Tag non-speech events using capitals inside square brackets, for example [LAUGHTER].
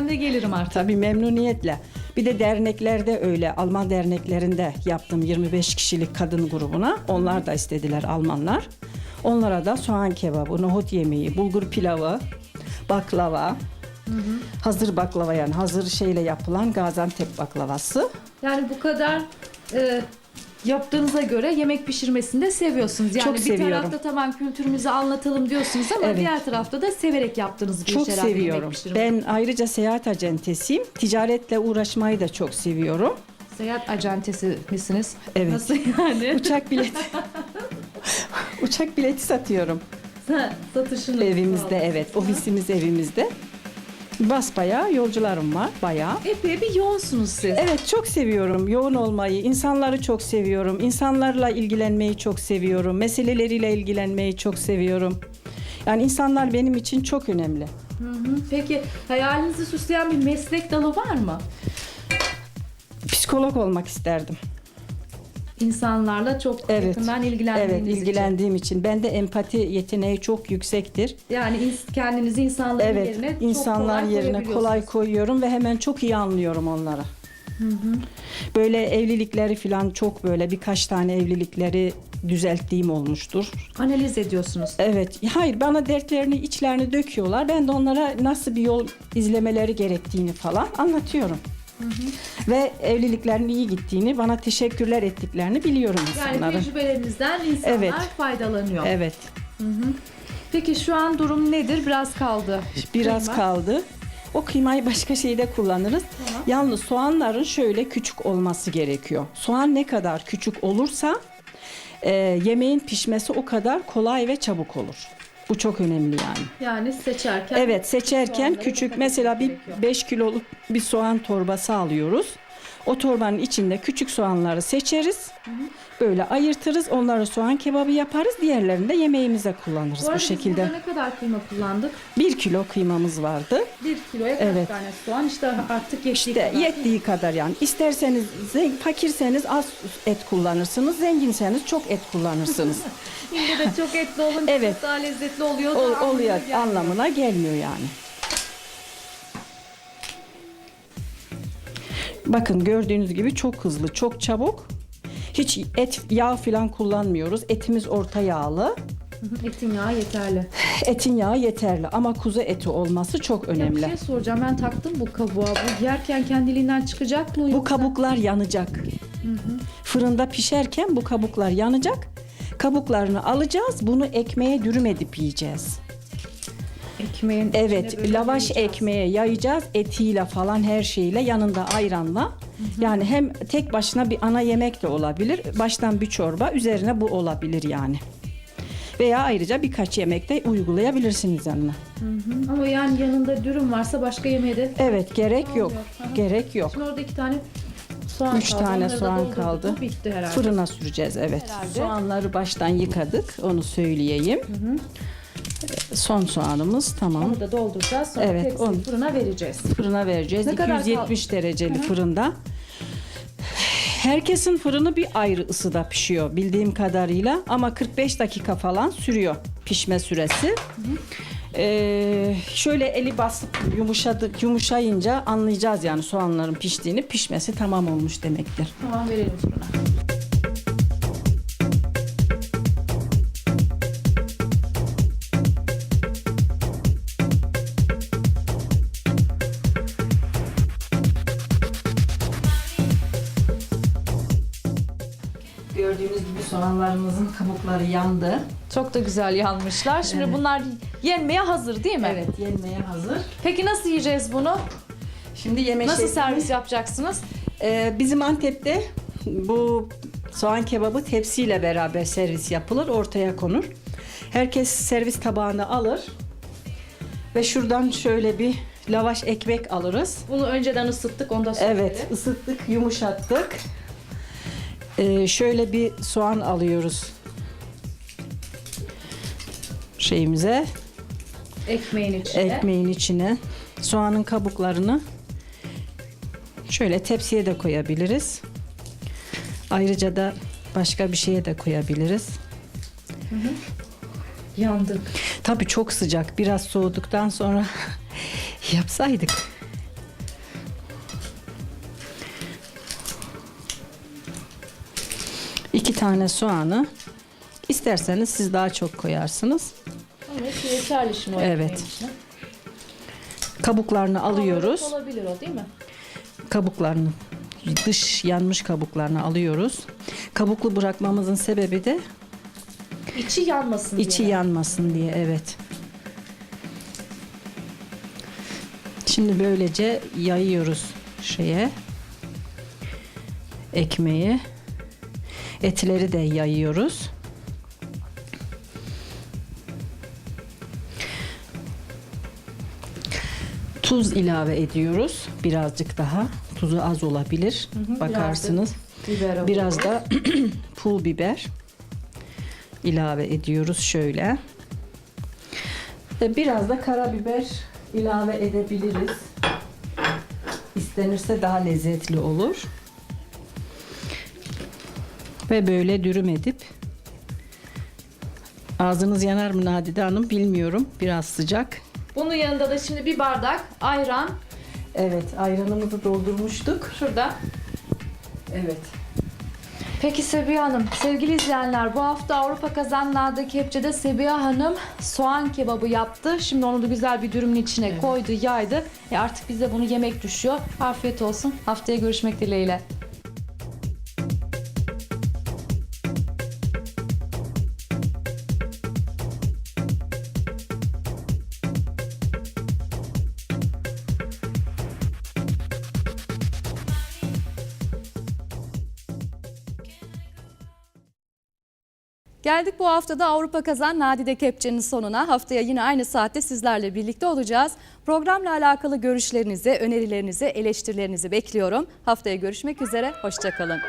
ben de gelirim artık. Tabii memnuniyetle. Bir de derneklerde öyle. Alman derneklerinde yaptım 25 kişilik kadın grubuna. Onlar da istediler Almanlar. Onlara da soğan kebabı, nohut yemeği, bulgur pilavı, baklava, hazır baklava yani hazır şeyle yapılan Gaziantep baklavası. Yani bu kadar e, yaptığınıza göre yemek pişirmesini de seviyorsunuz. Yani Çok bir seviyorum. tarafta tamam kültürümüzü anlatalım diyorsunuz ama Evet. diğer tarafta da severek yaptığınız bir Çok iş herhalde yemek seviyorum. pişirmek. Ben ayrıca seyahat acentesiyim. Ticaretle uğraşmayı da çok seviyorum. Seyahat acentesi misiniz? Evet. Nasıl yani? Uçak bileti [LAUGHS] Uçak bileti satıyorum. Ha, Satışını. Evimizde evet. Ofisimiz evimizde. Basbayağı yolcularım var bayağı. Epey bir yoğunsunuz siz. Evet çok seviyorum yoğun olmayı, insanları çok seviyorum, insanlarla ilgilenmeyi çok seviyorum, meseleleriyle ilgilenmeyi çok seviyorum. Yani insanlar benim için çok önemli. Hı hı. Peki hayalinizi süsleyen bir meslek dalı var mı? Psikolog olmak isterdim. İnsanlarla çok Evet. yakından ilgilendiğiniz Evet, için. ilgilendiğim için. Bende empati yeteneği çok yüksektir. Yani kendinizi insanların Evet, yerine çok insanlar kolay yerine kolay koyuyorum ve hemen çok iyi anlıyorum onları. Böyle evlilikleri falan çok böyle birkaç tane evlilikleri düzelttiğim olmuştur. Analiz ediyorsunuz. Evet, hayır bana dertlerini, içlerini döküyorlar. Ben de onlara nasıl bir yol izlemeleri gerektiğini falan anlatıyorum. Ve evliliklerinin iyi gittiğini, bana teşekkürler ettiklerini biliyorum Yani insanların. tecrübelerinizden insanlar Evet. faydalanıyor. Evet, Peki şu an durum nedir? Biraz kaldı. biraz Kıyma. kaldı. O kıymayı başka şeyde kullanırız. Yalnız soğanların şöyle küçük olması gerekiyor. Soğan ne kadar küçük olursa e, yemeğin pişmesi o kadar kolay ve çabuk olur. Bu çok önemli yani. Yani seçerken. Evet seçerken küçük mesela bir gerekiyor. 5 kiloluk bir soğan torbası alıyoruz. O torbanın içinde küçük soğanları seçeriz. Böyle ayırtırız. Onları soğan kebabı yaparız. Diğerlerini de yemeğimize kullanırız Bu bu, biz şekilde. ne kadar kıyma kullandık? 1 kilo kıymamız vardı. Bir kiloya kaç Evet. tane soğan? İşte artık yettiği İşte kadar. yettiği kadar yani. İsterseniz zen- fakirseniz az et kullanırsınız. Zenginseniz çok et kullanırsınız. [LAUGHS] Şimdi de çok etli olunca Evet. daha lezzetli oluyor. o, da anlamına oluyor anlamına gelmiyor yani. Bakın gördüğünüz gibi çok hızlı, çok çabuk. Hiç et, yağ falan kullanmıyoruz. Etimiz orta yağlı. Etin yağı yeterli. Etin yağı yeterli ama kuzu eti olması çok Ya önemli. bir şey soracağım. Ben taktım bu kabuğa. Bu yerken kendiliğinden çıkacak mı? Bu kabuklar yanacak. Fırında pişerken bu kabuklar yanacak. Kabuklarını alacağız. Bunu ekmeğe dürüm edip yiyeceğiz. Ekmeğin içine Evet, böyle lavaş yayacağız. ekmeğe yayacağız etiyle falan her şeyle yanında ayranla. Yani hem tek başına bir ana yemek de olabilir. Baştan bir çorba, üzerine bu olabilir yani. Veya ayrıca birkaç yemek de uygulayabilirsiniz yanına. Hı, Ama yani yanında dürüm varsa başka yemeğe de Evet, gerek yok. Olmuyor. Aha. Gerek yok. Şimdi orada iki tane soğan Üç kaldı. tane Onları da soğan doldurduk kaldı. Bitti herhalde. Fırına süreceğiz evet. Herhalde. Soğanları baştan yıkadık. Onu söyleyeyim. Son soğanımız tamam. Onu da dolduracağız. Sonra Evet, tepsiyi onu- fırına vereceğiz. Fırına vereceğiz. Ne kadar 270 dereceli fırında. Herkesin fırını bir ayrı ısıda pişiyor bildiğim kadarıyla ama 45 dakika falan sürüyor pişme süresi. Ee, şöyle eli basıp yumuşadı, yumuşayınca anlayacağız yani soğanların piştiğini pişmesi tamam olmuş demektir. Tamam verelim fırına. Gördüğünüz gibi soğanlarımızın kabukları yandı. Çok da güzel yanmışlar. Şimdi bunlar yenmeye hazır değil mi? Evet yenmeye hazır. Peki nasıl yiyeceğiz bunu? Şimdi yeme Nasıl şekli- servis yapacaksınız? Ee, bizim Antep'te bu soğan kebabı tepsiyle beraber servis yapılır, ortaya konur. Herkes servis tabağını alır ve şuradan şöyle bir lavaş ekmek alırız. Bunu önceden ısıttık onu da. Evet, ısıttık, yumuşattık. Ee, şöyle bir soğan alıyoruz şeyimize, Ekmeğin içine. ekmeğin içine. Soğanın kabuklarını şöyle tepsiye de koyabiliriz. Ayrıca da başka bir şeye de koyabiliriz. Yandık. Tabii çok sıcak. Biraz soğuduktan sonra [LAUGHS] yapsaydık. İki tane soğanı isterseniz siz daha çok koyarsınız. Evet, yeterli şimdi o Evet. ekmeğin içine. Kabuklarını alıyoruz. Olabilir o değil mi? Kabuklarını dış yanmış kabuklarını alıyoruz. Kabuklu bırakmamızın sebebi de İçi yanmasın diye. içi yanmasın diye evet. Şimdi böylece yayıyoruz şeye ekmeği. Etleri de yayıyoruz. Tuz ilave ediyoruz. Birazcık daha. Tuzu az olabilir. hı, Bakarsınız. Biber Biraz da [CLEARS THROAT] pul biber ilave ediyoruz şöyle. Ve biraz da karabiber ilave edebiliriz. İstenirse daha lezzetli olur. Ve böyle dürüm edip ağzınız yanar mı Nadide Hanım bilmiyorum. Biraz sıcak. Bunun yanında da şimdi bir bardak ayran. Evet ayranımızı doldurmuştuk. Şurada. Evet. Peki Sebiha Hanım, sevgili izleyenler bu hafta Avrupa Kazanlar'da Kepçe'de Sebiha Hanım soğan kebabı yaptı. Şimdi onu da güzel bir dürümün içine koydu, yaydı. E artık bize bunu yemek düşüyor. Afiyet olsun. Haftaya görüşmek dileğiyle. Geldik bu haftada Avrupa Kazan Nadide Kepçe'nin sonuna. Haftaya yine aynı saatte sizlerle birlikte olacağız. Programla alakalı görüşlerinizi, önerilerinizi, eleştirilerinizi bekliyorum. Haftaya görüşmek üzere, hoşçakalın.